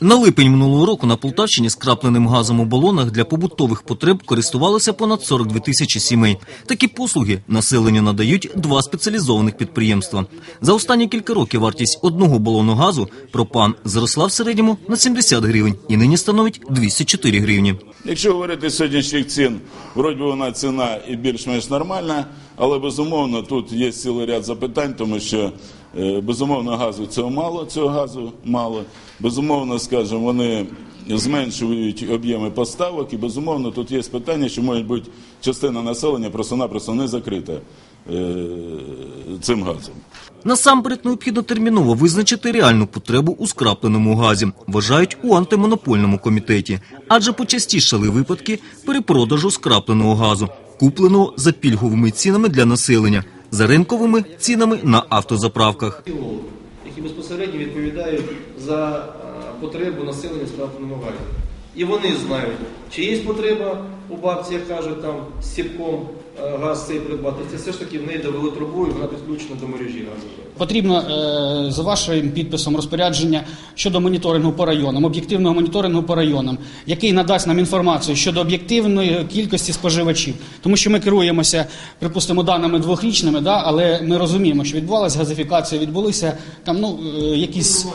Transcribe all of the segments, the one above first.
На липень минулого року на Полтавщині скрапленим газом у балонах для побутових потреб користувалося понад 42 тисячі сімей. Такі послуги населенню надають два спеціалізованих підприємства. За останні кілька років вартість одного балону газу пропан зросла в середньому на 70 гривень і нині становить 204 гривні. Якщо говорити з сьогоднішніх цін, вроді вона ціна і більш-менш нормальна, але безумовно тут є цілий ряд запитань, тому що безумовно газу цього мало, цього газу мало. Безумовно, скажімо, вони зменшують об'єми поставок, і безумовно тут є питання, що може бути частина населення просто-напросто не закрита е, цим газом. Насамперед необхідно терміново визначити реальну потребу у скрапленому газі, вважають у антимонопольному комітеті, адже почастішали випадки перепродажу скрапленого газу, купленого за пільговими цінами для населення, за ринковими цінами на автозаправках. які безпосередньо відповідають за е, потребу населення справному газі. І вони знають, чи є потреба у бабці, як кажуть, там з сіпком е, газ цей придбати. Це все ж таки в неї довели трубу і вона підключена до мережі газової. Потрібно е, за вашим підписом розпорядження щодо моніторингу по районам, об'єктивного моніторингу по районам, який надасть нам інформацію щодо об'єктивної кількості споживачів. Тому що ми керуємося, припустимо, даними двохрічними, да, але ми розуміємо, що відбувалася газифікація, відбулися там ну, е, якісь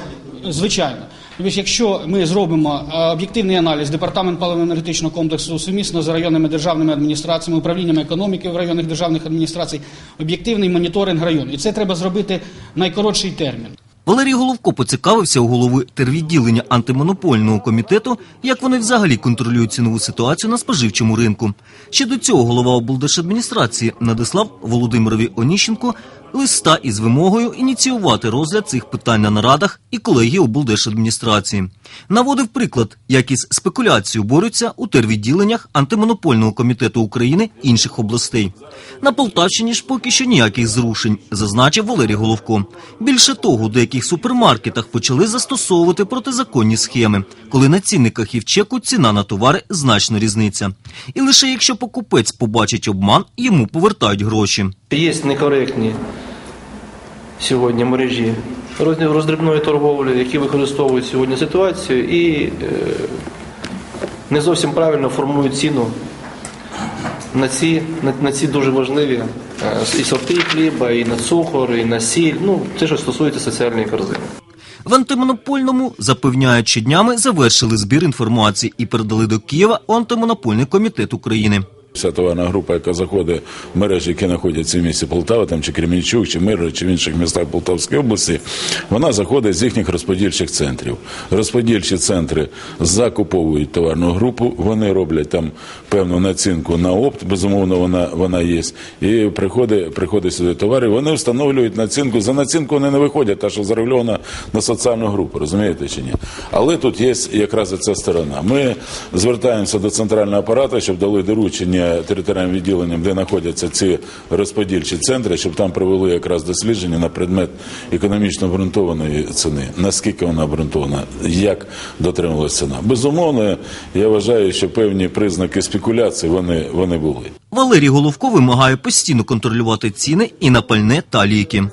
звичайно. Тобто, якщо ми зробимо е, об'єктивний аналіз департамент паливно-енергетичного комплексу сумісно з районними державними адміністраціями, управліннями економіки в районних державних адміністрацій, об'єктивний моніторинг району. І це треба зробити найкоротший термін. Валерій Головко поцікавився у голови тервідділення антимонопольного комітету, як вони взагалі контролюють цінову ситуацію на споживчому ринку. Ще до цього голова облдержадміністрації надіслав Володимирові Оніщенко листа із вимогою ініціювати розгляд цих питань на нарадах і колегії облдержадміністрації. Наводив приклад, як із спекуляцією борються у тервідділеннях антимонопольного комітету України інших областей. На Полтавщині ж поки що ніяких зрушень, зазначив Валерій Головко. Більше того, деяких супермаркетах почали застосовувати протизаконні схеми, коли на цінниках і в чеку ціна на товари значно різниця. І лише якщо покупець побачить обман, йому повертають гроші. Є некоректні сьогодні мережі роздрібної торговлі, які використовують сьогодні ситуацію і е, не зовсім правильно формують ціну на ці, на, ці дуже важливі е, і сорти хліба, і на цукор, і на сіль. Ну, те, що стосується соціальної корзини. В антимонопольному запевняють, що днями завершили збір інформації і передали до Києва антимонопольний комітет України. Вся товарна група, яка заходить в мережі, які знаходяться в місті Полтава, там чи Кремінчук, чи Миргород, чи в інших містах Полтавської області, вона заходить з їхніх розподільчих центрів. Розподільчі центри закуповують товарну групу, вони роблять там певну націнку на опт, безумовно, вона, вона є. І приходить, приходить сюди товар, і вони встановлюють націнку. За націнку вони не виходять, та що зарегульована на соціальну групу, розумієте чи ні? Але тут є якраз і ця сторона. Ми звертаємося до центрального апарату, щоб дали доручення територіальним відділенням, де знаходяться ці розподільчі центри, щоб там провели якраз дослідження на предмет економічно обґрунтованої ціни. Наскільки вона обґрунтована, як дотримувалася ціна. Безумовно, я вважаю, що певні признаки спекуляції вони, вони були. Валерій Головко вимагає постійно контролювати ціни і на пальне та ліки.